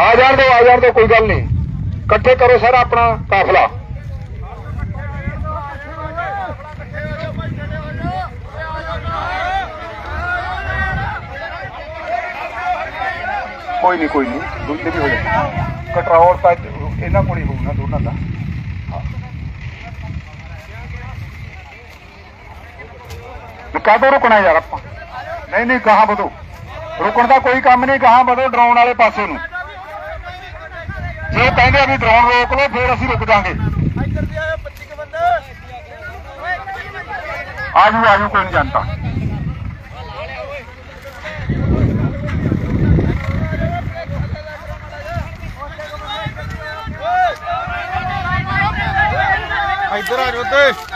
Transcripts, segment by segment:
ਆ ਜਾਣ ਦੋ, ਆ ਜਾਣ ਦੋ, ਕੋਈ ਗੱਲ ਨਹੀਂ। ਇਕੱਠੇ ਕਰੋ ਸਰ ਆਪਣਾ ਕਾਫਲਾ। ਕੋਈ ਨਹੀਂ ਕੋਈ ਨਹੀਂ ਦੂਜੇ ਵੀ ਹੋ ਜਾਣਾ ਕੰਟਰੋਲ ਤਾਂ ਇਹਨਾਂ ਕੋਲ ਹੀ ਹੋਊਗਾ, ਦੋਨਾਂ ਦਾ। ਕਾਹਦੋਂ ਰੁਕਣਾ ਯਾਰ ਆਪਾਂ? ਨਹੀਂ ਨਹੀਂ ਕਹਾਂ ਵਧੋ। ਰੁਕਣ ਦਾ ਕੋਈ ਕੰਮ ਨਹੀਂ ਕਹਾਂ ਵਧੋ, ਡਰਾਉਣ ਵਾਲੇ ਪਾਸੇ ਨੂੰ। ਜੇ ਕਹਿੰਦੇ ਆ ਵੀ ਡਰੋਨ ਰੋਕ ਲਓ, ਫਿਰ ਅਸੀਂ ਰੁਕ ਜਾਾਂਗੇ। ਆਜੂ ਆਜੂ ਕੋਈ ਨਹੀਂ ਜਾਣਦਾ ਇੱਧਰ ਆ ਜਾਓ ਤੇ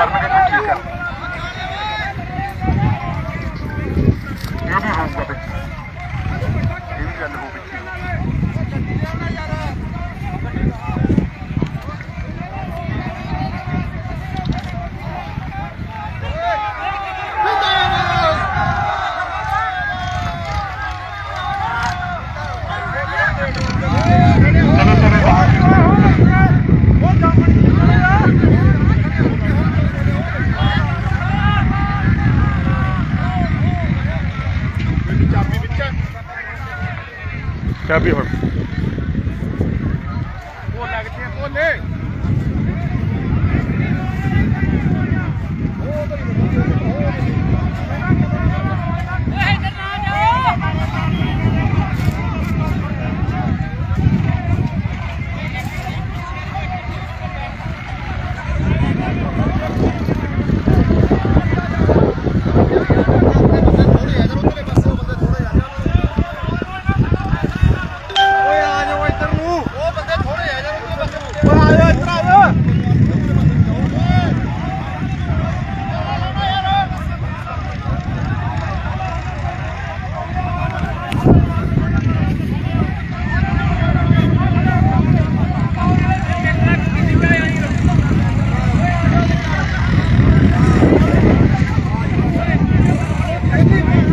ਚਲੋ ਜੋ ਕਰਨਗੇ ਤਾਂ ਠੀਕ ਹੈ ਇਹ ਵੀ ਹੋਊਗਾ ਵਿੱਚ ਇਹ ਵੀ ਗੱਲ ਹੋਊ ਵਿੱਚ ਚਲੋ ਚਲੋ ਚਾਬੀ ਹੁਣ ਉਹ ਲੱਗਦੇ ਆ ਬੋਲੇ ਓਏ ਆ ਜਾਓ ਇੱਧਰ ਨੂੰ ਉਹ ਬੰਦੇ ਥੋੜੇ ਆ ਜਾਓ ਬੰਦੇ ਓਏ ਆ ਜਾਓ ਇੱਧਰ ਆ ਜਾਓ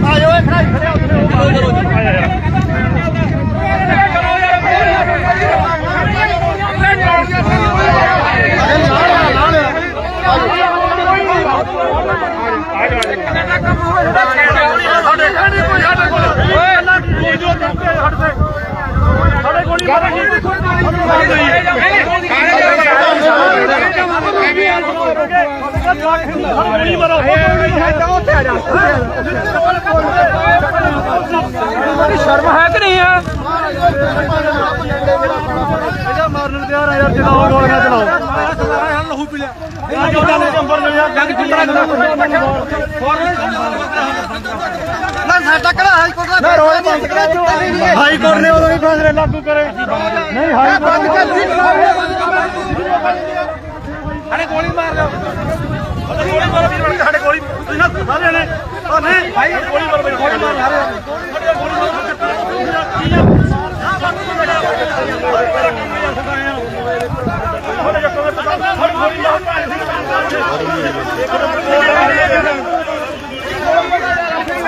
ਆ ਜਾਓ ਖੜਾ ਖੜਿਆ ਉੱਧਰ ਚਲੋ ਚਲੋ ਸਾਡੇ ਸਾਡੇ ਕੋਈ ਸਾਡੇ ਕੋਲ ਓਏ ਅੱਲਾ ਜੋ ਜੋ ਕਰਦੇ ਹਟਦੇ ਸਾਡੇ ਕੋਲ ਹੀ ਪਤਾ ਕੀ ਗੋਲੀ ਮਾਰੋ ਉੱਥੇ ਆ ਜਾ ਸ਼ਰਮ ਹੈ ਕਿ ਨਹੀਂ ਹੈ ਇਹਦਾ ਮਾਰਨ ਨੂੰ ਤਿਆਰ ਆ ਯਾਰ ਚਲਾਓ ਗੋਲੀਆਂ ਚਲਾਓ ਯਾਰ ਲਹੂ ਪੀ ਲਿਆ। ਇਹ ਜੋ ਜਾਨੇ ਜੰਬਰ ਨੂੰ ਯਾਰ ਜੰਗ ਚੁੱਤਰਾ ਨਾ ਸਾਡਾ ਕਿਹੜਾ ਹਾਈ ਕੋਰਟ ਦਾ ਮੈਂ ਰੋਜ਼ ਬੰਦ ਕਰਾ ਹਾਈ ਕੋਰਟ ਨੇ ਉਦੋਂ ਹੀ ਫੈਸਲੇ ਲਾਗੂ ਕਰੇ। ਨਹੀਂ ਹਾਈ ਬੰਦ ਕਰ ਸਾਡੇ ਗੋਲੀ ਮਾਰ ਲਿਓ ਗੋਲੀ ਮਾਰੋ ਵੀਰ ਬਣ ਸਾਡੇ ਗੋਲੀ ਤੁਸੀਂ ਨਾ ਸਾਰੇ ਨੇ ਉਹ ਨਹੀਂ ਭਾਈ ਗੋਲੀ ਮਾਰੋ ਬਈ ਗੋਲੀ ਮਾਰੋ ਸਾਰੇ ਗੋਲੀ ਮਾਰੋ ਕੀ ਆ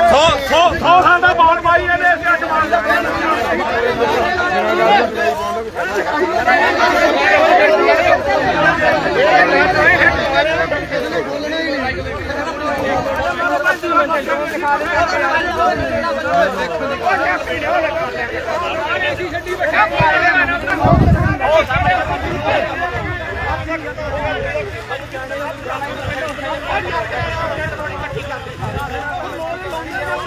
ਸੋ ਸੋ ਸੋ ਖਾਂਦਾ ਬਾਲ ਪਾਈ ਇਹਨੇ ਅਸੀਂ ਅੱਜ ਮਾਰ ਰੋਕ ਕੇ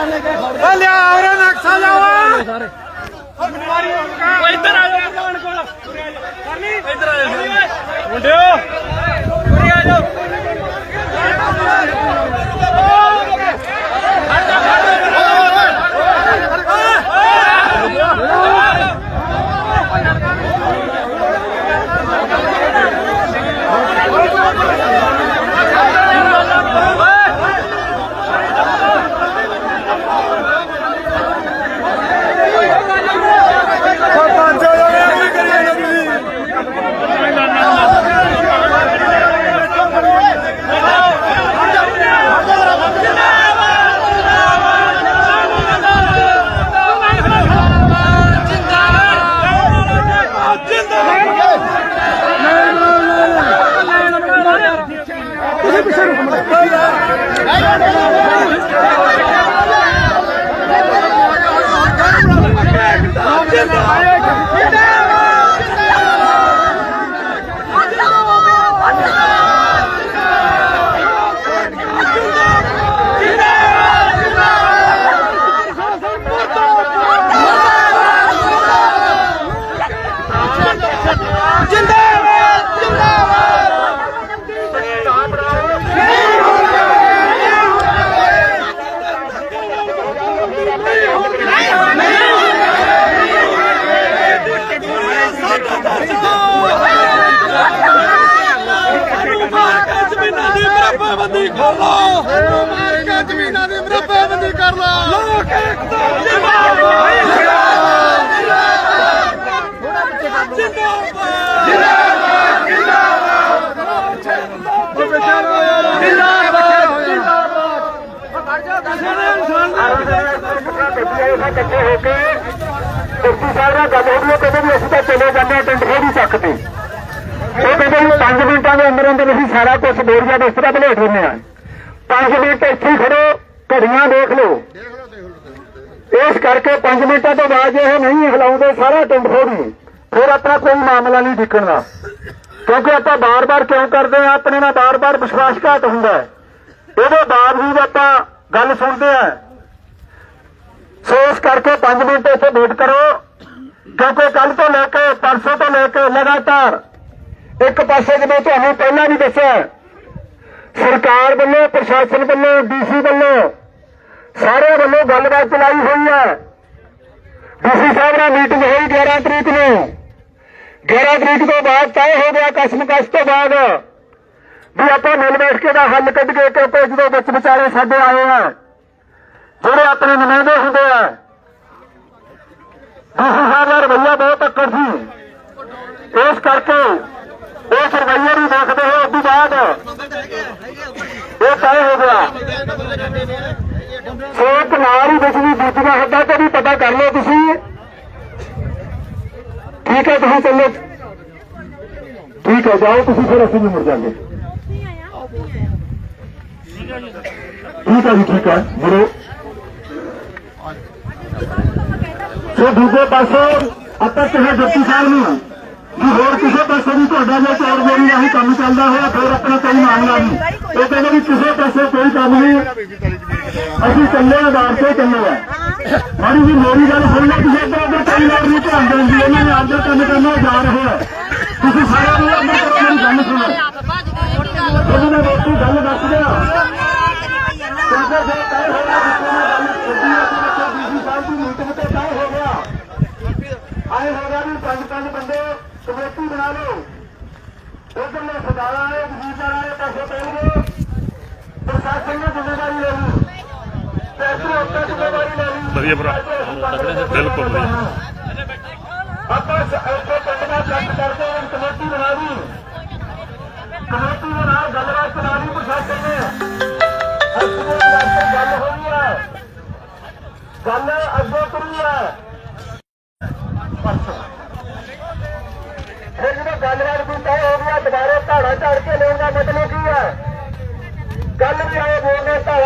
ਓ ਲਿਆ ਔਰੇ ਨਕਸ਼ਾ ਜਾਵਾ ਸਾਰੇ ਇੱਧਰ ਆ ਜਾਓ ਪ੍ਰਧਾਨ ਕੋਲ ਕਰਨੀ? ਇੱਧਰ ਆ ਜਾਓ ਮੁੰਡਿਓ। ਇਕੱਠੇ ਹੋ ਕੇ ਕੁਰਸੀ ਸਾਹਿਬ ਨਾਲ ਗੱਲ ਹੋ ਗਈ ਕਹਿੰਦੇ ਵੀ ਅਸੀਂ ਤਾਂ ਚਲੇ ਜਾਂਦੇ ਹਾਂ ਟਿੰਡ ਫੇਰੀ ਚੱਕ ਉਹ ਕਹਿੰਦੇ ਵੀ 5 ਮਿੰਟਾਂ ਦੇ ਅੰਦਰ ਅੰਦਰ ਅਸੀਂ ਸਾਰਾ ਕੁਝ ਬੋਰੀਆ ਬਿਸਤਰਾ ਬਲੇਟ ਲੈਂਦੇ ਆ 5 ਮਿੰਟ ਇੱਥੇ ਖੜੋ ਘੜੀਆਂ ਦੇਖ ਲਓ। ਇਸ ਕਰਕੇ 5 ਮਿੰਟਾਂ ਤੋਂ ਬਾਅਦ ਜੇ ਇਹ ਨਹੀਂ ਹਿਲਾਉਂਦੇ, ਸਾਰਾ ਟਿੰਡ ਫੋੜੀ ਫਿਰ ਆਪਣਾ ਕੋਈ ਮਾਮਲਾ ਨਹੀਂ ਦਿਖਣ ਦਾ। ਕਿਉਂਕਿ ਆਪਾਂ ਬਾਰ-ਬਾਰ ਕਿਉਂ ਕਰਦੇ ਆ ਆਪਣੇ ਨਾਲ ਬਾਰ-ਬਾਰ ਵਿਸ਼ਵਾਸ ਵਿਸ਼ਵਾਸਘਾਤ ਹੁੰਦਾ ਹੈ। ਇਹਦੇ ਬਾਵਜੂਦ ਆਪਾਂ ਗੱਲ ਸੁਣਦੇ ਆ ਸੋ ਇਸ ਕਰਕੇ 5 ਮਿੰਟ ਇੱਥੇ ਵੇਟ ਕਰੋ, ਕਿਉਂਕਿ ਕੱਲ ਤੋਂ ਲੈ ਕੇ ਪਰਸੋਂ ਤੋਂ ਲੈ ਕੇ ਲਗਾਤਾਰ ਇੱਕ ਪਾਸੇ ਜਿਵੇਂ ਤੁਹਾਨੂੰ ਪਹਿਲਾਂ ਵੀ ਦੱਸਿਆ ਸਰਕਾਰ ਵੱਲੋਂ, ਪ੍ਰਸ਼ਾਸਨ ਵੱਲੋਂ ਡੀਸੀ ਵੱਲੋਂ ਸਾਰੇ ਵੱਲੋਂ ਗੱਲਬਾਤ ਚਲਾਈ ਹੋਈ ਹੈ। ਡੀਸੀ ਸਾਹਿਬ ਨਾਲ ਮੀਟਿੰਗ ਹੋਈ 11 ਤਰੀਕ ਨੂੰ। 11 ਤਰੀਕ ਤੋਂ ਬਾਅਦ ਤੈਅ ਹੋ ਗਿਆ ਕਸ਼ਮ ਕਸ਼ ਤੋਂ ਬਾਅਦ ਵੀ ਆਪਾਂ ਮਿਲ ਬੈਠ ਕੇ ਦਾ ਹੱਲ ਕੱਢ ਕੇ ਕਿਉਂਕਿ ਜਦੋਂ ਵਿੱਚ ਵਿਚਾਰੇ ਸਾਡੇ ਆਏ ਆ। ਜਿਹੜੇ ਆਪਣੇ ਨੁਮਾਇੰਦੇ ਹੁੰਦੇ ਆ। ਡੀਸੀ ਸਾਹਿਬ ਦਾ ਰਵੱਈਆ ਬਹੁਤ ਅੱਕੜ ਸੀ। ਇਸ ਕਰਕੇ ਇਸ ਰਵੱਈਏ ਨੂੰ ਦੇਖਦੇ ਹੋਏ ਉਸ ਤੋਂ ਬਾਅਦ ਇਹ ਤੈਅ ਹੋ ਗਿਆ। ਸੋ ਇੱਕ ਨਾਲ ਹੀ ਬਿਜਲੀ ਦੂਜੀਆਂ ਹੱਦਾਂ ਤੇ ਵੀ ਪਤਾ ਕਰ ਲਓ ਤੁਸੀਂ। ਠੀਕ ਹੈ, ਤੁਸੀਂ ਚੱਲੋ। ਠੀਕ ਹੈ, ਜਾਓ ਤੁਸੀਂ ਫਿਰ ਅਸੀਂ ਵੀ ਮੁੜ ਜਾਵਾਂਗੇ। ਠੀਕ ਹੈ ਜੀ, ਠੀਕ ਹੈ। ਮੁੜੋ। ਸੋ ਦੂਜੇ ਪਾਸੇ ਆਪਾਂ ਕਿਹਾ ਜੱਤੀ ਸਾਹਿਬ ਨੂੰ ਵੀ ਹੋਰ ਕਿਸੇ ਪਾਸੇ ਵੀ ਤੁਹਾਡਾ ਜੇ ਚੌੜ ਮੇਰੀ ਰਾਹੀਂ ਕੰਮ ਚੱਲਦਾ ਹੋਇਆ, ਫਿਰ ਆਪਣਾ ਕੋਈ ਮਾਮਲਾ ਨਹੀਂ। ਇਹ ਕਹਿੰਦੇ ਵੀ ਕਿਸੇ ਪਾਸੇ ਕੋਈ ਕੰਮ ਨਹੀਂ। ਅਸੀਂ ਚੱਲੇ ਆ ਬਾਹਰ ਤੇ ਚੱਲੇ ਆ। ਮਾੜੀ ਜੀ ਮੇਰੀ ਗੱਲ ਸੁਣ ਲਓ, ਤੁਸੀਂ ਇੱਧਰ ਉੱਧਰ ਕਈ ਲੋਕ ਨਹੀਂ ਧਿਆਨ ਦਿੰਦੇ ਇਹਨਾਂ ਨੇ ਆਪਦਾ ਕੰਮ ਕਰਨਾ ਜਾ ਰਹੇ। ਆ ਤੁਸੀਂ ਸਾਰਿਆਂ ਨੂੰ ਅੰਦਰ ਕਰੋ ਮੇਰੀ ਗੱਲ ਸੁਣੋ ਉਹਦੀ ਮੈਂ ਰੋਟੀ ਗੱਲ ਦੱਸ ਦਿਆਂ ਕਿਉਂਕਿ ਜੇ ਤੈਅ ਹੋ ਗਿਆ ਜਿੱਥੇ ਮੈਂ ਗੱਲ ਛੱਡੀ ਹੈ ਕਿ ਡੀਸੀ ਸਾਹਿਬ ਦੀ ਮੀਟਿੰਗ ਤੇ ਤੈਅ ਹੋ ਗਿਆ ਆਏ ਹੋ ਗਿਆ ਵੀ ਪੰਜ ਪੰਜ ਬੰਦੇ ਕਮੇਟੀ ਬਣਾ ਲਓ ਉਧਰਲੇ ਸਰਦਾਰਾਂ ਵਾਲੇ ਵਾਲੇ ਪਾਸੇ ਪੈਣਗੇ ਪ੍ਰਸ਼ਾਸਨ ਨੇ ਜ਼ਿੰਮੇਵਾਰੀ ਲੈਣੀ ਪੈਸੇ ਤੇ ਉੱਤੇ ਜ਼ਿੰਮੇਵਾਰੀ ਲੈਣੀ ਵਧੀਆ ਭਰਾ। ਬਿਲਕੁਲ ਵਧੀਆ। ਆਪਾਂ ਸ- ਇੱਥੇ ਪਿੰਡ ਦਾ ਕੱਟ ਕਰਕੇ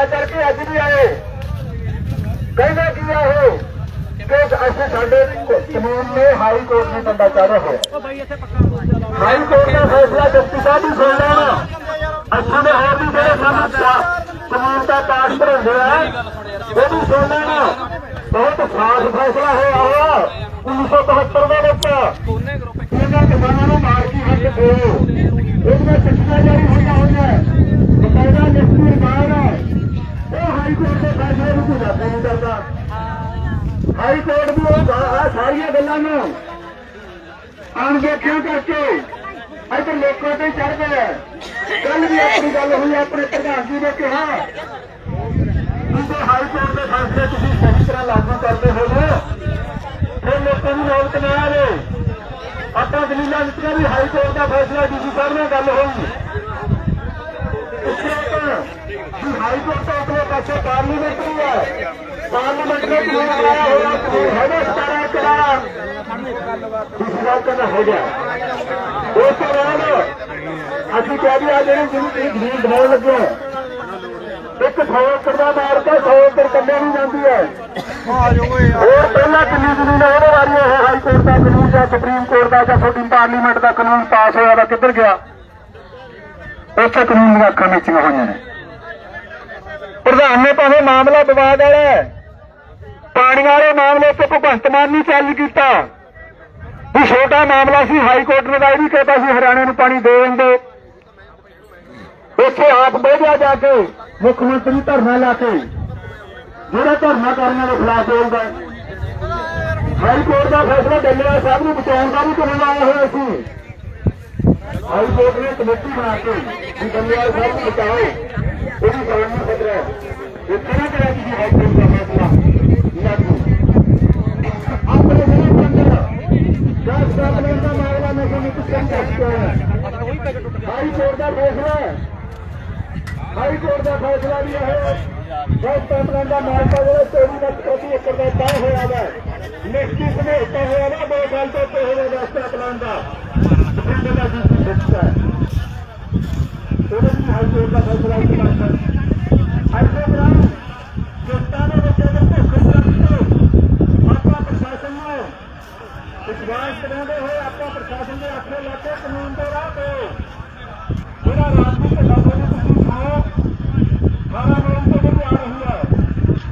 ਦਾ ਮਤਲਬ ਕੀ ਹੈ ਕੱਲ ਵੀ ਆਏ ਬੋਲਦੇ ਧਾੜਾ ਚੜ ਕੇ ਅੱਜ ਵੀ ਆਏ। ਕਹਿੰਦਾ ਕੀ ਆ ਉਹ? ਕਿ ਅਸੀਂ ਸਾਡੇ ਕਾਨੂੰਨ ਨੇ ਹਾਈ ਕੋਰਟ ਨੇ ਡੰਡਾ ਚਾੜਿਆ ਹੋਇਆ। ਹਾਈ ਕੋਰਟ ਦਾ ਫੈਸਲਾ ਜਸਟਿਸ ਸਾਹਿਬ ਵੀ ਸੁਣ ਲੈਣ। ਦੇ ਹੋਰ ਵੀ ਜਿਹੜੇ ਸਾਨੂੰ ਕਾਨੂੰਨ ਦਾ ਪਾਸ ਭਰਦੇ ਆ ਉਹ ਵੀ ਸੁਣ ਲੈਣ। ਬਹੁਤ ਖਾਸ ਫੈਸਲਾ ਹੋਇਆ ਹੋਇਆ 1972 ਦੇ ਵਿੱਚ। ਇਹਨਾਂ ਕਿਸਾਨਾਂ ਨੂੰ ਮਾਰ ਕੀ ਹੱਕ ਦਿਓ ਉਹਦੀਆਂ ਚਿੱਠੀਆਂ ਜਾਰੀ ਹੋਈਆਂ ਹੋਈਆਂ ਬਕਾਇਦਾ ਲਿਖਤੀ ਰਿਮਾਨ ਉਹ ਹਾਈ ਕੋਰਟ ਦੇ ਫੈਸਲੇ ਨੂੰ ਕੋਈ ਨਹੀਂ ਕਰਦਾ ਹਾਈ ਕੋਰਟ ਵੀ ਉਹ ਸਾਰੀਆਂ ਗੱਲਾਂ ਨੂੰ ਅਣਦੇਖਿਆ ਕਰਕੇ ਇੱਧਰ ਲੋਕਾਂ ਤੇ ਚੜ ਗਏ ਕੱਲ ਵੀ ਆਪਣੀ ਗੱਲ ਹੋਈ, ਆਪਣੇ ਪ੍ਰਧਾਨ ਜੀ ਨੇ ਕਿਹਾ ਕਿ ਹਾਈ ਕੋਰਟ ਦੇ ਫੈਸਲੇ ਤੁਸੀਂ ਸਹੀ ਤਰ੍ਹਾਂ ਲਾਗੂ ਕਰਦੇ ਹੋ ਫਿਰ ਲੋਕਾਂ ਨੂੰ ਨੌਬਤ ਨਾ ਆਵੇ। ਆਪਾਂ ਦਲੀਲਾਂ ਦਿੱਤੀਆਂ ਵੀ ਹਾਈ ਕੋਰਟ ਦਾ ਫੈਸਲਾ ਡੀਸੀ ਸਾਹਿਬ ਨਾਲ ਗੱਲ ਹੋਈ। ਹਾਈ ਕੋਰਟ ਤੋਂ ਆਪਣੇ ਪਾਸੇ ਪਾਰਲੀਮੈਂਟ ਪਾਰਲੀਮੈਂਟ ਨੇ ਕਿਉਂ ਆਇਆ ਹੋਇਆ ਕਿ ਹੈਗਾ? ਸਤਾਰਾ ਕਰਾਰ ਡੀਸੀ ਸਾਹਿਬ ਹੋ ਗਿਆ ਉਸ ਤੋਂ ਬਾਅਦ ਅਸੀਂ ਕਹਿ ਦਿਆ ਜਿਹੜੇ ਜਿਹਨੂੰ ਤੁਸੀਂ ਬਣਾਉਣ ਲੱਗੇ ਇੱਕ 100 ਏਕੜ ਦਾ ਮਾਰ 100 ਏਕੜ ਕੰਡੇ ਨਹੀਂ ਜਾਂਦੀ ਹੈ। ਹੋਰ ਪਹਿਲਾਂ ਕਿੰਨੀ ਜ਼ਮੀਨ ਉਹਦੇ ਬਾਰੇ ਇਹ ਹਾਈ ਕੋਰਟ ਦਾ ਕਾਨੂੰਨ ਜਾਂ ਸੁਪਰੀਮ ਕੋਰਟ ਦਾ ਜਾਂ ਤੁਹਾਡੀ ਪਾਰਲੀਮੈਂਟ ਦਾ ਕਾਨੂੰਨ ਪਾਸ ਹੋਇਆ ਵਾ ਕਿੱਧਰ ਗਿਆ? ਉੱਥੇ ਕਾਨੂੰਨ ਦੀਆਂ ਅੱਖਾਂ ਮੀਚੀਆਂ ਹੋਈਆਂ ਨੇ। ਪ੍ਰਧਾਨ ਨੇ ਭਾਵੇਂ ਮਾਮਲਾ ਵਿਵਾਦ ਵਾਲਾ ਪਾਣੀ ਵਾਲੇ ਮਾਮਲੇ ਤੇ ਭਗਵੰਤ ਮਾਨ ਨਹੀਂ ਚੱਲ ਕੀਤਾ। ਵੀ ਛੋਟਾ ਮਾਮਲਾ ਸੀ, ਹਾਈ ਕੋਰਟ ਨੇ ਤਾਂ ਵੀ ਕਹਿਤਾ ਸੀ, ਹਰਿਆਣੇ ਨੂੰ ਪਾਣੀ ਦੇ ਦਿੰਦੇ। ਉੱਥੇ ਆਪ ਬਹਿ ਜਾ ਕੇ ਮੁੱਖ ਮੰਤਰੀ ਧਰਨਾ ਲਾ ਕੇ, ਜਿਹੜਾ ਧਰਨਾ ਕਰਨ ਵਾਲੇ ਖਿਲਾਫ ਬੋਲਦਾ ਹਾਈ ਕੋਰਟ ਦਾ ਫੈਸਲਾ ਡੱਲੇਵਾਲ ਸਾਹਿਬ ਨੂੰ ਬਚਾਉਣ ਦਾ ਵੀ ਕਾਨੂੰਨ ਆਇਆ ਹੋਇਆ ਸੀ। ਹਾਈ ਕੋਰਟ ਨੇ ਕਮੇਟੀ ਬਣਾ ਕੇ ਵੀ ਸਾਹਿਬ ਨੂੰ ਬਚਾਓ। ਉਹਦੀ ਜਾਨ ਨੂੰ ਖਤਰਾ ਹੈ। ਇਹ ਕਿਹੜਾ ਕਰਿਆ ਜੀ ਹਾਈ ਦਾ ਫੈਸਲਾ ਲਾਗੂ ਆਪਣੇ ਜਿਹੜੇ ਬੰਦੇ ਗੈਸ ਪਾਈਪਲਾਈਨ ਦਾ ਮਾਮਲਾ ਨਸ਼ੇ ਨੂੰ ਕਿੱਥੇ ਚੱਕ ਕੇ ਆਇਆ ਹਾਈ ਕੋਰਟ ਦਾ ਫੈਸਲਾ ਹੈ। ਹਾਈ ਕੋਰਟ ਦਾ ਫੈਸਲਾ ਵੀ ਹੈ। ਗੈਸ ਪਾਈਪਲਾਈਨ ਦਾ ਮਾਮਲਾ ਜਿਹੜਾ 24 ਲੱਖ ਪ੍ਰਤੀ ਏਕੜ ਦਾ ਤੈਅ ਹੋਇਆ ਹੈ ਨਿਸ਼ਚਿਤ ਸਮਝੌਤਾ ਹੋਇਆ ਨਾ ਉੱਤੇ ਹੋਇਆ ਗੈਸ ਪਾਈਪਲਾਈਨ ਦਾ ਪਿੰਡ ਦਾ ਜੀ ਦਿੱਤਾ ਹੈ ਉਹਦੇ ਵੀ ਹਾਈ ਕੋਰਟ ਦਾ ਫੈਸਲਾ ਇੱਕ ਲੱਖ ਹੈ ਐਸੇ ਤਰ੍ਹਾਂ ਕਿਸ਼ਤਾਂ ਦੇ ਵਿੱਚ ਅਗਰ ਭੁੱਖ ਲੱਗਦੀ ਆਪਾਂ ਪ੍ਰਸ਼ਾਸਨ ਨੂੰ ਵਿਸ਼ਵਾਸ ਕਰਾਉਂਦੇ ਹੋਏ ਆਪਾਂ ਪ੍ਰਸ਼ਾਸਨ ਦੇ ਆਖੇ ਲਾ ਕੇ ਕਾਨੂੰਨ ਦੇ ਰਾਹ ਤੇ ਜਿਹੜਾ ਰਾਜਨੀਤਿਕ ਢੰਗਾਂ ਨੂੰ ਤੁਸੀਂ ਖਾਓ ਸਾਰਾ ਲੋਕ ਤੋਂ ਵੀ ਆ ਰਹੀ ਹੈ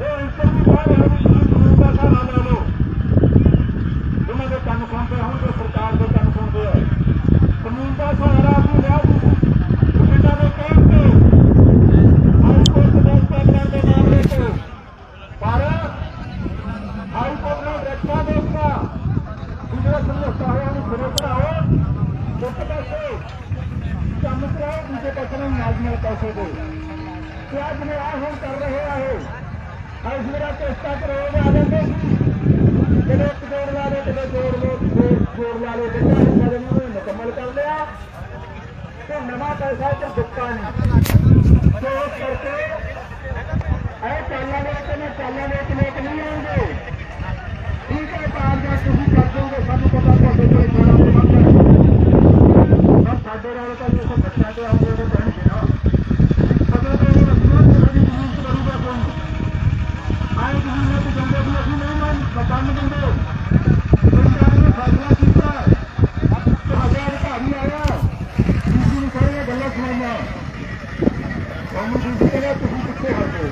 ਉਹ ਇੰਸਰ ਵੀ ਬਾਹਰ ਹੈ ਵੀ ਤੁਸੀਂ ਕਾਨੂੰਨ ਦਾ ਸਹਾਰਾ ਲੈ ਲਓ ਉਹਨਾਂ ਦੇ ਕੰਨ ਸੁਣਦੇ ਹੋਣਗੇ ਸਰਕਾਰ ਦੇ ਕੰਨ ਸੁਣਦੇ ਆ ਕਾਨੂੰਨ ਦਾ ਸਹਾਰਾ ਵੀ ਲਿਆ ਤੁਸੀਂ ਪਿੰਡਾਂ ਦੇ ਕਹਿਣ ਤੇ ਹਾਈ ਕੋਰਟ ਦੇ ਫੈਸਲੇ ਦੇ ਮਾਮਲੇ ਤੋਂ ਪਰ ਹਾਈ ਕੋਰਟ ਨੇ ਰੇਖਾ ਦੇਖਿਆ ਜਿਹੜਾ ਸਮਝੌਤਾ ਹੋਇਆ ਉਹਨੂੰ ਸਿਰੇ ਚੜਾਓ ਇੱਕ ਪਾਸੇ ਕੰਮ ਕਰਾਓ ਦੂਜੇ ਪਾਸੇ ਨੂੰ ਨਾਲ ਨਾਲ ਪੈਸੇ ਦਿਓ ਤੇ ਅੱਜ ਨੇ ਆ ਹੁਣ ਕਰ ਰਹੇ ਆ ਇਹ। ਅੱਜ ਮੇਰਾ ਚੇਸਟਾ ਕਰੋ ਕਿਤੇ ਇੱਕ ਜੋੜ ਲਾ ਦੇ ਕਿਤੇ ਜੋੜ ਲੋ ਜੋੜ ਲਾ ਲੋ ਜਿੰਨਾ ਨੂੰ ਕਦੇ ਨੂੰ ਮੁਕੰਮਲ ਕਰ ਲਿਆ। ਤੇ ਨਵਾਂ ਪੈਸਾ ਇੱਥੇ ਦਿੱਤਾ ਨਹੀਂ। ਸੋ ਕਰਕੇ ਇਹ ਚਾਲਾਂ ਦੇ ਤੇ ਚਾਲਾਂ ਦੇ ਇੱਕ ਲੋਕ ਨਹੀਂ ਆਉਂਦੇ ਠੀਕ ਹੈ ਕਾਰਜ ਤੁਸੀਂ ਕਰ ਦੋਗੇ, ਸਾਨੂੰ ਪਤਾ ਤੁਹਾਡੇ ਕੋਲ ਸਾਰਾ ਪ੍ਰਬੰਧ ਹੈ ਸਾਡੇ ਨਾਲ ਤਾਂ ਇਹ ਬੱਚਿਆਂ ਦੇ ਆਉਂਦੇ ਨੇ ਕਹਿਣਗੇ ਨਾ ਕਦੋਂ ਤੋਂ ਉਹ ਰੱਖਣਾ ਤੁਹਾਡੀ ਜ਼ਮੀਨ ਤੇ ਕਰੂਗਾ ਕੌਣ ਆਏ ਜ਼ਮੀਨ ਨੂੰ ਤੇ ਜਾਂਦੇ ਵੀ ਅਸੀਂ ਨਹੀਂ ਮੰਨ ਮਕਾਨ ਦਿੰਦੇ ਸਰਕਾਰ ਨੇ ਫੈਸਲਾ ਕੀਤਾ ਕਿ ਹਜ਼ਾਰ ਘਾੜੀ ਆਇਆ ਕਿਸੇ ਨੂੰ ਕਹੇਗਾ ਗੱਲਾਂ ਸੁਣਾਈਆਂ ਤੁਹਾਨੂੰ ਦੂਜੀ ਕਹਿੰਦਾ ਤੁਸੀਂ ਕਿੱਥੇ ਹਟੋ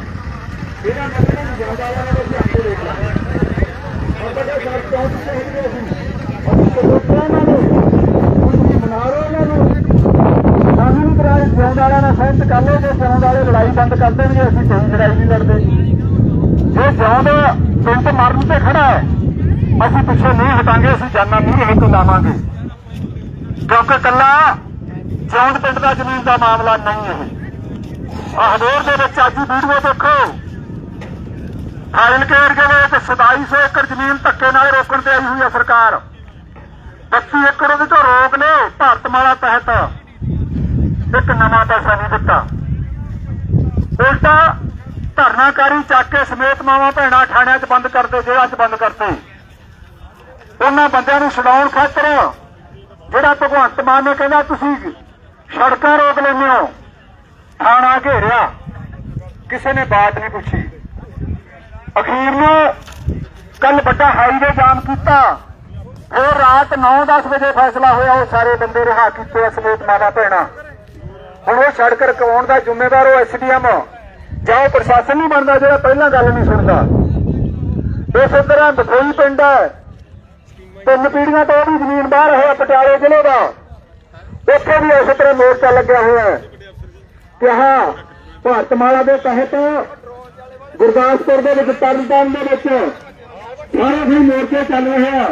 ਇਹਨਾਂ ਨਕਲਾਂ ਨੂੰ ਜ਼ਿਆਦਾ ਆਇਆ ਨਾ ਅਸੀਂ ਆਪੇ ਦੇਖ ਲਾਂਗੇ ਆਪਾਂ ਦਾ ਸਾਥ ਪਹੁੰਚ ਸਕਦੇ ਅਸੀਂ ਅਸੀਂ ਕੋਲੋਂ ਇਹਨਾਂ ਨੂੰ ਤੁਸੀਂ ਬਣਾ ਰਹੇ ਇਹਨਾਂ ਨੂੰ ਸਾਨੂੰ ਵੀ ਕਰਾਏ ਜਿਉਂਦ ਵਾਲਿਆਂ ਨਾਲ ਸਹਿਮਤ ਕਰ ਲਓ ਜੇ ਜਿਉਂਦ ਵਾਲੇ ਲੜਾਈ ਬੰਦ ਕਰ ਦੇਣਗੇ ਅਸੀਂ ਕੋਈ ਲੜਾਈ ਨਹੀਂ ਲੜਦੇ ਜੇ ਜਿਉਂਦ ਪਿੰਡ ਮਰਨ ਤੇ ਖੜਾ ਹੈ ਅਸੀਂ ਪਿੱਛੇ ਨਹੀਂ ਹਟਾਂਗੇ ਅਸੀਂ ਜਾਨਾਂ ਨਹੀਂ ਹੱਕ ਲਾਵਾਂਗੇ ਕਿਉਂਕਿ ਕੱਲਾ ਜਿਉਂਦ ਪਿੰਡ ਦਾ ਜ਼ਮੀਨ ਦਾ ਮਾਮਲਾ ਨਹੀਂ ਹੈ। ਆਹ ਹਨੇਰ ਦੇ ਵਿੱਚ ਅੱਜ ਵੀਡੀਓ ਦੇਖੋ। ਫਾਜ਼ਿਲਕੇ ਏਰੀਏ ਦੇ ਵਿੱਚ 2700 ਏਕੜ ਜ਼ਮੀਨ ਧੱਕੇ ਨਾਲ ਰੋਕਣ ਤੇ ਆਈ ਹੋਈ ਹੈ ਸਰਕਾਰ। 25 ਏਕੜ ਉਹਦੇ ਤੋਂ ਰੋਕ ਲਏ ਭਾਰਤਮਾਲਾ ਤਹਿਤ। ਇੱਕ ਨਵਾਂ ਪੈਸਾ ਨਹੀਂ ਦਿੱਤਾ। ਉਲਟਾ ਧਰਨਾਕਾਰੀ ਚੱਕ ਕੇ ਸਮੇਤ ਮਾਵਾਂ ਭੈਣਾਂ ਥਾਣਿਆਂ 'ਚ ਬੰਦ ਕਰਦੇ ਜੇਲ੍ਹਾਂ 'ਚ ਬੰਦ ਕਰਤੇ ਉਹਨਾਂ ਬੰਦਿਆਂ ਨੂੰ ਛਡਾਉਣ ਖਾਤਰ ਜਿਹੜਾ ਭਗਵੰਤ ਮਾਨ ਨੇ ਕਹਿੰਦਾ ਤੁਸੀਂ ਸੜਕਾਂ ਰੋਕ ਲੈਂਦੇ ਹੋ। ਥਾਣਾ ਘੇਰਿਆ। ਕਿਸੇ ਨੇ ਬਾਤ ਨਹੀਂ ਪੁੱਛੀ। ਅਖੀਰ ਨੂੰ ਕੱਲ ਵੱਡਾ ਹਾਈਵੇ ਜਾਮ ਕੀਤਾ। ਫਿਰ ਰਾਤ 9-10 ਵਜੇ ਫੈਸਲਾ ਹੋਇਆ, ਉਹ ਸਾਰੇ ਬੰਦੇ ਰਿਹਾ ਕੀਤੇ ਆ ਸਮੇਤ ਮਾਤਾ ਭੈਣਾਂ। ਹੁਣ ਉਹ ਸੜਕ ਰਕਵਾਉਣ ਦਾ ਜ਼ਿੰਮੇਵਾਰ ਉਹ ਐਸਡੀਐਮ ਜਾਂ ਉਹ ਪ੍ਰਸ਼ਾਸਨ ਨਹੀਂ ਬਣਦਾ ਜਿਹੜਾ ਪਹਿਲਾਂ ਗੱਲ ਨਹੀਂ ਸੁਣਦਾ। ਇਸੇ ਤਰ੍ਹਾਂ ਬਥੋਈ ਪਿੰਡ ਹੈ। ਤਿੰਨ ਪੀੜੀਆਂ ਤੋਂ ਵੀ ਜ਼ਮੀਨ ਬਾਹਰ ਹੈ, ਪਟਿਆਲੇ ਜ਼ਿਲ੍ਹੇ ਦਾ। ਉੱਥੇ ਵੀ ਇਸੇ ਤਰ੍ਹਾਂ ਮੋਰਚਾ ਲੱਗਿਆ ਹੋਇਆ ਹੈ ਕਿ ਹਾਂ ਭਾਰਤਮਾਲਾ ਦੇ ਤਹਿਤ ਗੁਰਦਾਸਪੁਰ ਦੇ ਵਿੱਚ ਤਰਨਤਾਰਨ ਦੇ ਵਿੱਚ ਸਾਰੇ ਹੀ ਮੋਰਚੇ ਚੱਲ ਰਹੇ ਆ।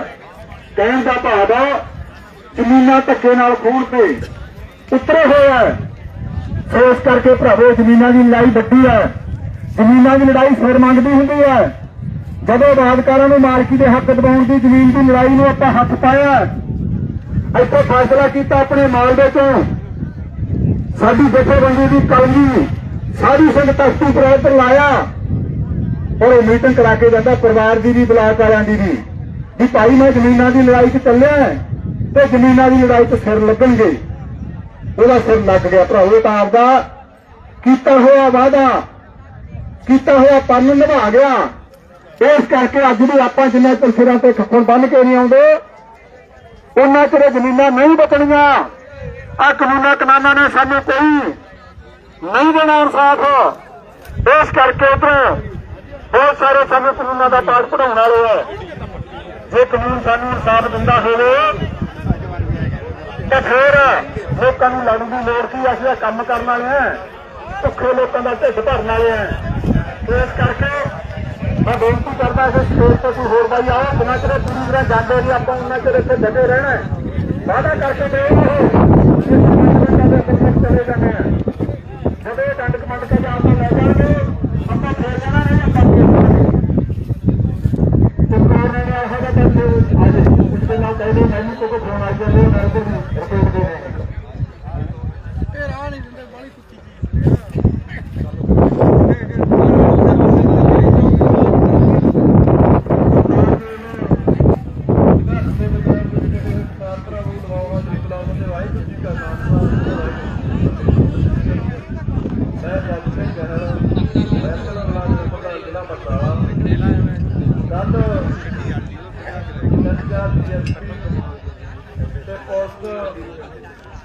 ਕਹਿਣ ਦਾ ਭਾਵ ਆ, ਜ਼ਮੀਨਾਂ ਧੱਕੇ ਨਾਲ ਖੋਣ ਤੇ ਉਤਰੇ ਹੋਏ ਆ। ਇਸ ਕਰਕੇ ਭਰਾਵੋ, ਜ਼ਮੀਨਾਂ ਦੀ ਲੜਾਈ ਵੱਡੀ ਹੈ ਜ਼ਮੀਨਾਂ ਦੀ ਲੜਾਈ ਸਿਰ ਮੰਗਦੀ ਹੁੰਦੀ ਹੈ ਜਦੋਂ ਬਾਦਕਾਰਾਂ ਨੂੰ ਮਾਲਕੀ ਦੇ ਹੱਕ ਦਿਵਾਉਣ ਦੀ ਜ਼ਮੀਨ ਦੀ ਲੜਾਈ ਨੂੰ ਆਪਾਂ ਹੱਥ ਪਾਇਆ ਇੱਥੇ ਫੈਸਲਾ ਕੀਤਾ ਆਪਣੇ ਮਾਲਵੇ ਤੋਂ ਸਾਡੀ ਜਥੇਬੰਦੀ ਦੀ ਕਲਮੀ ਸਾਰੀ ਸਿੰਘ ਤਖਤੀ ਪ੍ਰੋਜੈਕਟ ਲਾਇਆ। ਔਰ ਇਹ ਮੀਟਿੰਗ ਕਰਾ ਕੇ ਜਾਂਦਾ ਪਰਿਵਾਰ ਦੀ ਵੀ ਬਲਾਕ ਵਾਲਿਆਂ ਦੀ ਵੀ। ਵੀ ਭਾਈ, ਮੈਂ ਜ਼ਮੀਨਾਂ ਦੀ ਲੜਾਈ 'ਚ ਚੱਲਿਆ ਤੇ ਜ਼ਮੀਨਾਂ ਦੀ ਲੜਾਈ 'ਚ ਸਿਰ ਲੱਗਣਗੇ। ਉਹਦਾ ਸਿਰ ਲੱਗ ਗਿਆ ਭਰਾਓ, ਇਹ ਤਾਂ ਆਪਦਾ ਕੀਤਾ ਹੋਇਆ ਵਾਅਦਾ, ਕੀਤਾ ਹੋਇਆ ਪੰਨ ਨਿਭਾ ਗਿਆ। ਇਸ ਕਰਕੇ ਅੱਜ ਵੀ ਆਪਾਂ ਜਿੰਨਾ ਚਿਰ ਸਿਰਾਂ ਤੇ ਖੱਫਣ ਬੰਨ ਕੇ ਨਹੀਂ ਆਉਂਦੇ ਉਹਨਾਂ ਚਿਰ ਜ਼ਮੀਨਾਂ ਨਹੀਂ ਬਚਣੀਆਂ। ਆ ਕਾਨੂੰਨਾਂ ਕਨਾਨਾਂ ਨੇ ਸਾਨੂੰ ਕੋਈ ਨਹੀਂ ਦੇਣਾ ਇਨਸਾਫ। ਇਸ ਕਰਕੇ ਉਧਰ ਬਹੁਤ ਸਾਰੇ ਸਾਨੂੰ ਕਾਨੂੰਨਾਂ ਦਾ ਪਾਠ ਪੜਾਉਣ ਵਾਲੇ ਆ। ਜੇ ਕਾਨੂੰਨ ਸਾਨੂੰ ਇਨਸਾਫ ਦਿੰਦਾ ਹੋਵੇ, ਤਾਂ ਫਿਰ ਲੋਕਾਂ ਨੂੰ ਲੜਨ ਦੀ ਲੋੜ ਕੀ ਅਸੀਂ ਤਾਂ ਕੰਮ ਕਰਨ ਵਾਲੇ ਆ। ਭੁੱਖੇ ਲੋਕਾਂ ਦਾ ਢਿੱਡ ਭਰਨ ਵਾਲੇ ਆ। ਇਸ ਕਰਕੇ ਮੈਂ ਬੇਨਤੀ ਕਰਦਾ ਇਸ ਸਟੇਜ ਤੇ ਕੋਈ ਹੋਰ ਬਾਈ ਆਓ ਬਿਨਾਂ ਚਿਰ ਪੂਰੀ ਤਰ੍ਹਾਂ ਜਾਂਦੇ ਨਹੀਂ, ਆਪਾਂ ਉਹਨਾਂ ਚਿਰ ਇੱਥੇ ਜਗੇ ਰਹਿਣਾ ਹੈ। ਵਾਅਦਾ ਕਰਕੇ ਗਏ ਉਹ ਕਿ ਮਿੰਟਾਂ ਚਲੇ ਜਾਂਦੇ ਆ ਜਦੋਂ ਡੰਡ ਕਮੰਡ ਕੇ ਜਾਂ ਆਪਾਂ ਲੈ ਜਾਣਗੇ, ਆਪਾਂ ਫੇਰ ਜਾਣਾ ਨਹੀਂ ਆਪਾਂ ਫੇਰ ਜਾਣਾ ਤੇ ਕੋਈ ਨਹੀਂ ਆਇਆ ਤਾਂ ਤੇ ਅੱਜ ਕੁਝ ਦਿਨ ਨਾਲ ਕਹਿੰਦੇ ਮੈਨੂੰ ਕੋਈ ਫੋਨ ਆ ਜਾਂਦੇ ਮੇਰੇ ਕੋਲ ਰਿਪੋਰਟ ਦੇ ਰਹੇ ਇਹ ਰਾਹ ਨਹੀਂ ਦਿੰਦੇ ਬੜੀ ਕੁੱਤੀ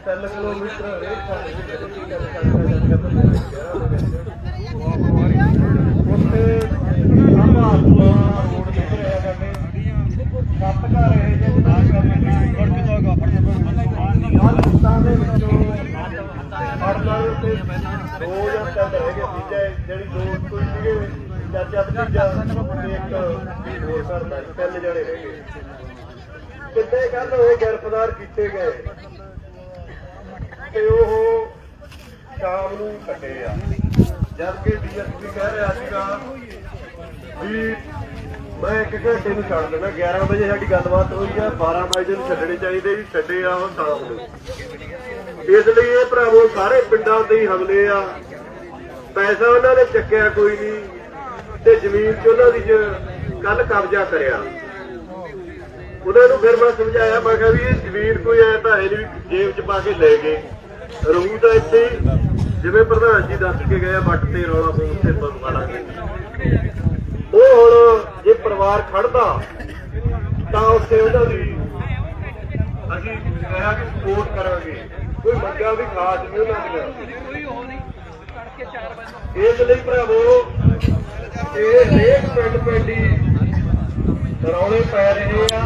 ਤਿੰਨ ਕਿਲੋਮੀਟਰ ਹਰੇਕ ਥਾਂ ਤੇ ਜਿਹੜੀ ਗੱਲ ਕਰਦੇ ਉੱਥੇ ਆਮਾ ਰੋਡ ਤੇ ਰਿਹਾ ਕਰਦੇ ਸੱਤ ਘਰ ਇਹ ਜੇ ਨਾ ਕਰਨੇ ਫੜ ਕੇ ਦੋ ਫੜ ਪਾਕਿਸਤਾਨ ਦੇ ਵਿੱਚੋਂ ਅੜਦਾ ਤੇ ਦੋ ਜਾਂ ਤਿੰਨ ਰਹਿ ਗਏ ਤੀਜੇ ਜਿਹੜੀ ਦੋ ਕੋਈ ਸੀਗੇ ਚਾਚਾ ਭਤੀਜਾ ਤੇ ਇੱਕ ਹੋਰ ਕਰਦਾ ਤਿੰਨ ਜਣੇ ਰਹਿ ਗਏ। ਕਿੰਨੇ ਕੱਲ ਉਹ ਗ੍ਰਿਫਤਾਰ ਕੀਤੇ ਗਏ। ਤੇ ਉਹ ਸ਼ਾਮ ਨੂੰ ਕੱਢੇ ਆ। ਜਦ ਕਿ ਡੀਐਸਪੀ ਕਹਿ ਰਿਹਾ ਸੀਗਾ ਵੀ ਮੈਂ ਇੱਕ ਘੰਟੇ ਨੂੰ ਛੱਡ ਦੇਣਾ 11 ਵਜੇ ਸਾਡੀ ਗੱਲਬਾਤ ਹੋਈ ਆ 12 ਵਜੇ ਨੂੰ ਛੱਡਣੇ ਚਾਹੀਦੇ, ਵੀ ਛੱਡੇ ਆ ਉਹ ਸ਼ਾਮ ਨੂੰ ਇਸ ਲਈ ਇਹ ਭਰਾਵੋ ਸਾਰੇ ਪਿੰਡਾਂ ਤੇ ਹੀ ਹਮਲੇ ਆ। ਪੈਸਾ ਉਹਨਾਂ ਨੇ ਚੱਕਿਆ ਕੋਈ ਨਹੀਂ ਤੇ ਜ਼ਮੀਨ 'ਚ ਉਹਨਾਂ ਦੀ ਕੱਲ ਕਬਜ਼ਾ ਕਰਿਆ। ਉਹਨਾਂ ਨੂੰ ਫਿਰ ਮੈਂ ਸਮਝਾਇਆ ਮੈਂ ਕਿਹਾ ਵੀ ਇਹ ਜ਼ਮੀਨ ਕੋਈ ਐ ਤਾਂ ਹੈ ਨਹੀਂ ਜੇਬ 'ਚ ਪਾ ਕੇ ਲੈ ਗਏ। ਰਹੂ ਤਾਂ ਇੱਥੇ ਜਿਵੇਂ ਪ੍ਰਧਾਨ ਜੀ ਦੱਸ ਕੇ ਗਏ ਆ, ਵੱਟ ਤੇ ਰੌਲਾ ਪਾਉਣ ਤੇ ਪਵਾ ਲਾਂਗੇ ਉਹ ਹੁਣ ਜੇ ਪਰਿਵਾਰ ਖੜਦਾ ਤਾਂ ਉੱਥੇ ਉਹਨਾਂ ਦੀ ਅਸੀਂ ਕਿਹਾ ਕਿ ਸਪੋਰਟ ਕਰਾਂਗੇ। ਕੋਈ ਮੰਗਾ ਵੀ ਖਾਸ ਨਹੀਂ ਉਹਨਾਂ ਦੀਆਂ ਇਸ ਲਈ ਭਰਾਵੋ ਇਹ ਹਰੇਕ ਪਿੰਡ ਪਿੰਡੀ ਰੌਲੇ ਪੈ ਰਹੇ ਆ।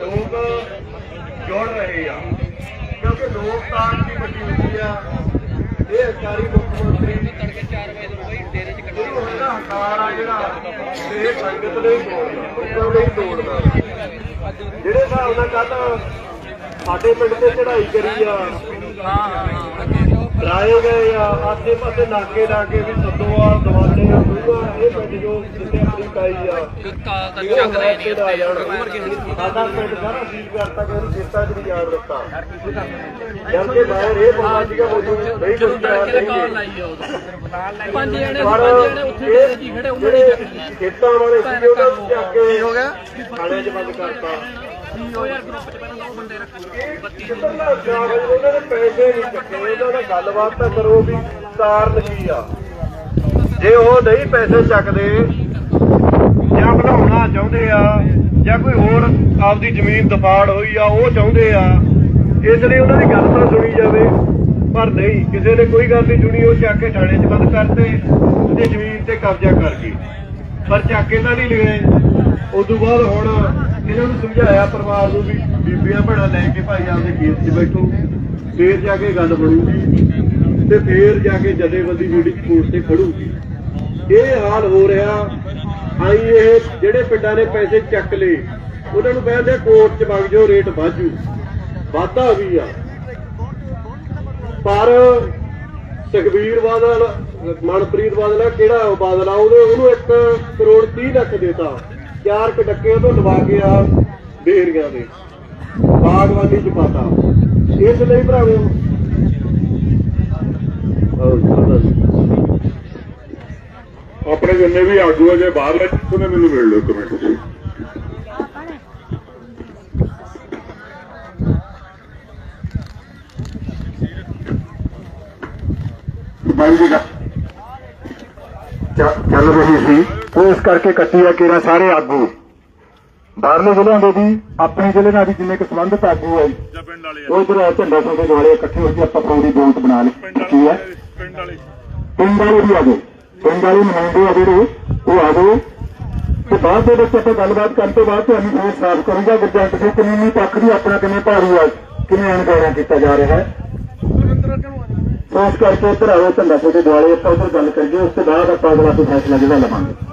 ਲੋਕ ਜੁੜ ਰਹੇ ਆ। ਕਿਉਂਕਿ ਲੋਕਤਾਨ ਦੀ ਵੱਡੀ ਹੁੰਦੀ ਆ। ਇਹ ਹੰਕਾਰੀ ਮੁੱਖ ਮੰਤਰੀ ਇਹਨੂੰ ਹੈਗਾ ਹੰਕਾਰ ਆ ਜਿਹੜਾ ਇਹ ਸੰਗਤ ਲਈ ਲੋਕਾਂ ਲਈ ਤੋੜਦਾ ਜਿਹੜੇ ਹਿਸਾਬ ਨਾਲ ਕੱਲ ਸਾਡੇ ਪਿੰਡ ਤੇ ਚੜ੍ਹਾਈ ਕਰੀ ਆ। ਰਾਏ ਗਏ ਆ ਆਸੇ ਪਾਸੇ ਨਾਕੇ ਲਾ ਕੇ ਵੀ ਸੱਦੋਵਾਲ ਦਵਾਲੇ ਆ ਦੂਆ ਇਹ ਪਿੰਡ ਜੋ ਜਿੱਥੇ ਆਪਣੀ ਪਾਈ ਆ। ਚੱਕ ਰਹੇ ਨੇ ਸਾਡਾ ਪਿੰਡ ਸਾਰਾ ਸੀਲ ਕਰਤਾ ਕਿ ਉਹਨੂੰ ਚ ਨਹੀਂ ਜਾਣ ਦਿੱਤਾ। ਜਦ ਕਿ ਬਾਹਰ ਇਹ ਪਤਾ ਸੀਗਾ ਉਹ ਨਹੀਂ ਕੁਝ ਕਰਾ ਨਹੀਂ ਪੰਜ ਜਣੇ ਪਰ ਪੰਜ ਜਣੇ ਉੱਥੇ ਡੇਰੇ 'ਚ ਹੀ ਖੜੇ ਉਹਨਾਂ ਨੇ ਜਿਹੜੇ ਖੇਤਾਂ ਵਾਲੇ ਸੀਗੇ ਉਹਨਾਂ ਨੂੰ ਚੱਕ ਕੇ ਹੋ ਗਿਆ? ਥਾਣੇ 'ਚ ਬੰਦ ਕਰਤਾ। ਉਹ ਉਹਨਾਂ ਨੇ ਪੈਸੇ ਨਹੀਂ ਚੱਕੇ ਉਹਨਾਂ ਨਾਲ ਗੱਲਬਾਤ ਤਾਂ ਕਰੋ ਵੀ ਕਾਰਨ ਕੀ ਆ ਜੇ ਉਹ ਨਹੀਂ ਪੈਸੇ ਚੱਕਦੇ ਜਾਂ ਬਣਾਉਣਾ ਚਾਹੁੰਦੇ ਆ ਜਾਂ ਕੋਈ ਹੋਰ ਆਪਦੀ ਜ਼ਮੀਨ ਦਫਾੜ ਹੋਈ ਆ, ਉਹ ਚਾਹੁੰਦੇ ਆ। ਇਸ ਲਈ ਉਹਨਾਂ ਦੀ ਗੱਲ ਤਾਂ ਸੁਣੀ ਜਾਵੇ, ਪਰ ਨਹੀਂ, ਕਿਸੇ ਨੇ ਕੋਈ ਗੱਲ ਨਹੀਂ ਸੁਣੀ ਉਹ ਚੱਕ ਕੇ ਥਾਣੇ 'ਚ ਬੰਦ ਕਰਤੇ ਤੇ ਜ਼ਮੀਨ ਤੇ ਕਬਜ਼ਾ ਕਰ ਗਏ ਪਰ ਚੱਕ ਕੇ ਤਾਂ ਨਹੀਂ ਲਏ ਉਸ ਤੋਂ ਬਾਅਦ ਹੁਣ ਇਹਨਾਂ ਨੂੰ ਸਮਝਾਇਆ ਪਰਿਵਾਰ ਨੂੰ ਵੀ ਬੀਬੀਆਂ ਭੈਣਾਂ ਲੈ ਕੇ ਭਾਈ ਆਪਦੇ ਖੇਤ 'ਚ ਬੈਠੋ, ਫੇਰ ਜਾ ਕੇ ਗੱਲ ਬਣੂਗੀ ਤੇ ਫੇਰ ਜਾ ਕੇ ਜਥੇਬੰਦੀ ਜਿਹੜੀ ਕੋਰਟ ਤੇ ਖੜੂਗੀ। ਇਹ ਹਾਲ ਹੋ ਰਿਹਾ ਆਈ ਇਹ ਜਿਹੜੇ ਪਿੰਡਾਂ ਨੇ ਪੈਸੇ ਚੱਕ ਲਏ, ਉਹਨਾਂ ਨੂੰ ਕਹਿੰਦੇ ਕੋਰਟ 'ਚ ਵਗ ਜਾਓ, ਰੇਟ ਵਾਜੂ ਵਾਧਾ ਵੀ ਆ। ਪਰ ਸੁਖਬੀਰ ਬਾਦਲ, ਮਨਪ੍ਰੀਤ ਬਾਦਲ ਆ, ਕਿਹੜਾ ਬਾਦਲ ਆ? ਉਹਦੇ ਉਹਨੂੰ 1 ਕਰੋੜ 30 ਲੱਖ ਦੇਤਾ। ਚਾਰ ਕਟੱਕੇ ਤੋਂ ਲਵਾ ਕੇ ਆ ਬੇਰੀਆਂ ਦੇ। ਬਾਗਵਾਨੀ ਚ ਪਾਤਾ। ਇਸ ਲਈ ਭਰਾਵੋ ਆਪਣੇ ਜਿੰਨੇ ਵੀ ਆਗੂ ਆ, ਜੇ ਬਾਹਰ ਲੈ ਉਹਨੇ ਮੈਨੂੰ ਮਿਲ ਲਓ ਕਮੈਂਟ ਚ ਬਾਈ ਜੀ ਦਾ ਚੱਲ ਰਹੀ ਸੀ। ਉਹ ਇਸ ਕਰਕੇ ਕੱਟੀ ਆ ਕਿਰਾ ਸਾਰੇ ਆਗੂ। ਬਾਹਰਲੇ ਜ਼ਿਲ੍ਹਿਆਂ ਦੇ ਵੀ ਆਪਣੇ ਜ਼ਿਲ੍ਹੇ ਨਾਲ ਵੀ ਜਿੰਨੇ ਕੁ ਸੰਬੰਧਿਤ ਆਗੂ ਹੈ ਜਾਂ ਪਿੰਡ ਵਾਲੇ ਉਹ ਇਧਰ ਝੰਡਾ ਸਿੰਘ ਦੇ ਦੁਆਲੇ ਇਕੱਠੇ ਹੋ ਕੇ ਆਪਾਂ ਪੂਰੀ ਬੋਲਤ ਬਣਾ ਲਈ। ਕੀ ਹੈ? ਪਿੰਡ ਵਾਲੇ। ਪਿੰਡ ਵਾਲੇ। ਵੀ ਆ ਗਏ। ਪਿੰਡ ਵਾਲੇ ਨੁਮਾਇੰਦੇ ਆ ਜਿਹੜੇ ਉਹ ਆ ਗਏ। ਤੇ ਬਾਅਦ ਦੇ ਵਿੱਚ ਆਪਾਂ ਗੱਲਬਾਤ ਕਰਨ ਤੋਂ ਬਾਅਦ ਤੁਹਾਨੂੰ ਫਿਰ ਸਾਫ਼ ਕਰੂੰਗਾ ਗੁਰਜੰਟ ਸਿੰਘ ਕਾਨੂੰਨੀ ਪੱਖ ਵੀ ਆਪਣਾ ਕਿਵੇਂ ਭਾਰੂ ਆ ਕਿਵੇਂ ਅਣਗੌਲਿਆ ਕੀਤਾ ਜਾ ਰਿਹਾ ਹੈ। ਇਸ ਕਰਕੇ ਇੱਧਰ ਆਓ ਝੰਡਾ ਸਿੰਘ ਦੁਆਲੇ ਆਪਾਂ ਉੱਧਰ ਗੱਲ ਕਰੀਏ, ਉਸ ਤੋਂ ਬਾਅਦ ਆਪਾਂ ਅਗਲਾ ਕੋਈ ਫੈਸਲਾ ਜਿਹੜਾ ਲਵਾਂਗੇ।